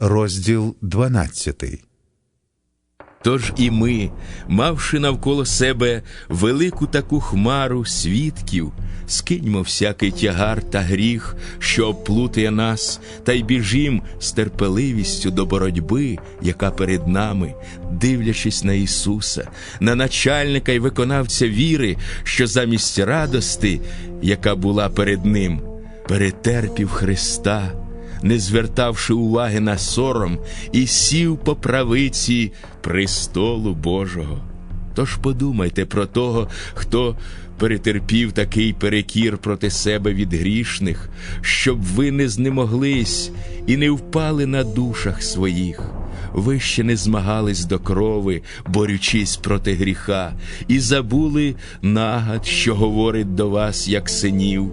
розділ 12. Тож і ми, мавши навколо себе велику таку хмару свідків, скиньмо всякий тягар та гріх, що оплутає нас, та й біжім з терпеливістю до боротьби, яка перед нами, дивлячись на Ісуса, на начальника й виконавця віри, що замість радости, яка була перед Ним, перетерпів Христа не звертавши уваги на сором, і сів по правиці престолу Божого. Тож подумайте про того, хто перетерпів такий перекір проти себе від грішних, щоб ви не знемоглись і не впали на душах своїх. Ви ще не змагались до крови, борючись проти гріха, і забули нагад, що говорить до вас, як синів,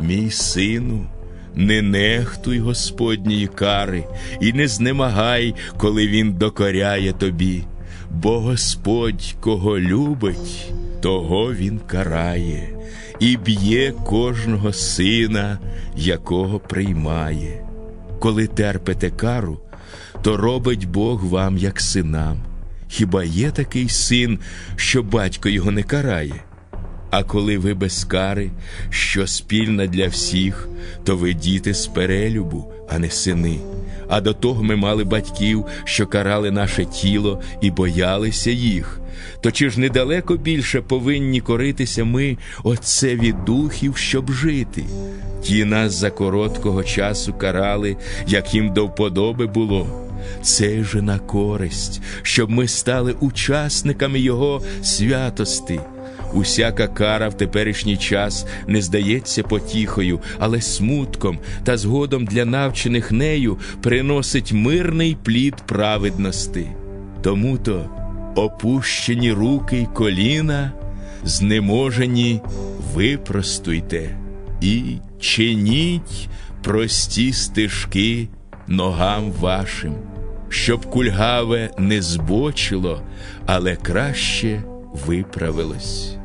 мій сину. Не нехтуй Господньої кари, і не знемагай, коли Він докоряє тобі, бо Господь, кого любить, того Він карає, і б'є кожного сина, якого приймає. Коли терпите кару, то робить Бог вам, як синам. Хіба є такий син, що батько його не карає? А коли ви без кари, що спільна для всіх, то ви діти з перелюбу, а не сини. А до того ми мали батьків, що карали наше тіло і боялися їх. То чи ж недалеко більше повинні коритися ми отцеві духів, щоб жити? Ті нас за короткого часу карали, як їм до вподоби було. Це же на користь, щоб ми стали учасниками Його святости. Усяка кара в теперішній час не здається потіхою, але смутком та згодом для навчених нею приносить мирний плід праведності. Тому то опущені руки й коліна, знеможені випростуйте і чиніть прості стежки ногам вашим, щоб кульгаве не збочило, але краще виправилось.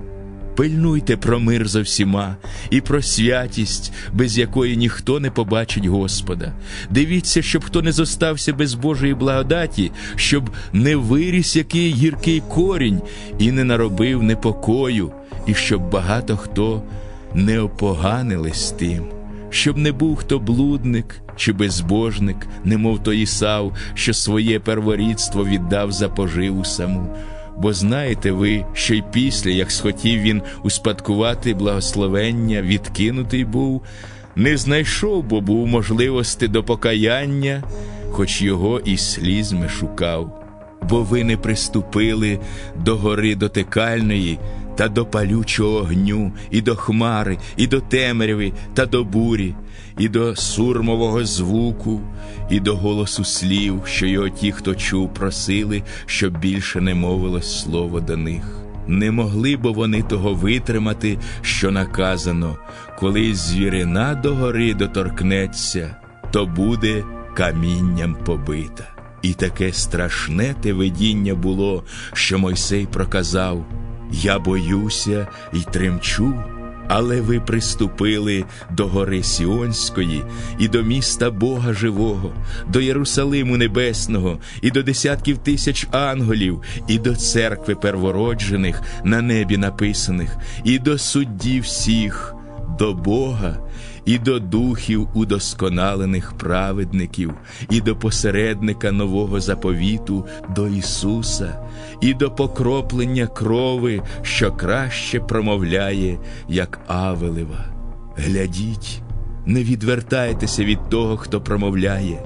Пильнуйте про мир за всіма і про святість, без якої ніхто не побачить Господа. Дивіться, щоб хто не зостався без Божої благодаті, щоб не виріс який гіркий корінь і не наробив непокою, і щоб багато хто не опоганились тим, щоб не був хто блудник чи безбожник, немов той Ісав, що своє перворідство віддав за поживу саму. Бо знаєте ви, що й після, як схотів він успадкувати благословення, відкинутий був, не знайшов, бо був можливості до покаяння, хоч його і слізми шукав. Бо ви не приступили до гори дотикальної та до палючого огню, і до хмари, і до темряви, та до бурі, і до сурмового звуку, і до голосу слів, що його ті, хто чув, просили, щоб більше не мовилось слово до них. Не могли бо вони того витримати, що наказано, коли звірина до гори доторкнеться, то буде камінням побита. І таке страшне те видіння було, що Мойсей проказав: Я боюся й тремчу. Але ви приступили до гори Сіонської і до міста Бога Живого, до Єрусалиму Небесного, і до десятків тисяч ангелів, і до церкви первороджених на небі написаних, і до суддів всіх, до Бога і до духів удосконалених праведників, і до посередника нового заповіту, до Ісуса, і до покроплення крови, що краще промовляє, як Авелева. Глядіть, не відвертайтеся від того, хто промовляє,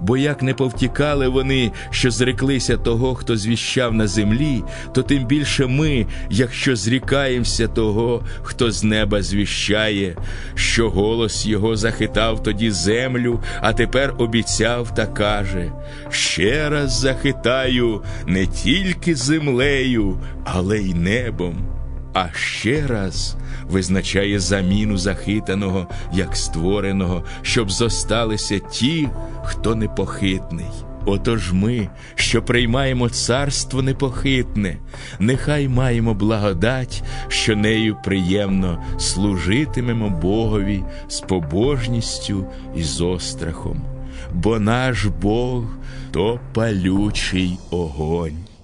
бо як не повтікали вони, що зреклися того, хто звіщав на землі, то тим більше ми, якщо зрікаємося того, хто з неба звіщає, що голос його захитав тоді землю, а тепер обіцяв та каже: ще раз захитаю не тільки землею, але й небом. А ще раз визначає заміну захитаного як створеного, щоб зосталися ті, хто непохитний. Отож ми, що приймаємо царство непохитне, нехай маємо благодать, що нею приємно служитимемо Богові з побожністю і з острахом бо наш Бог то палючий огонь.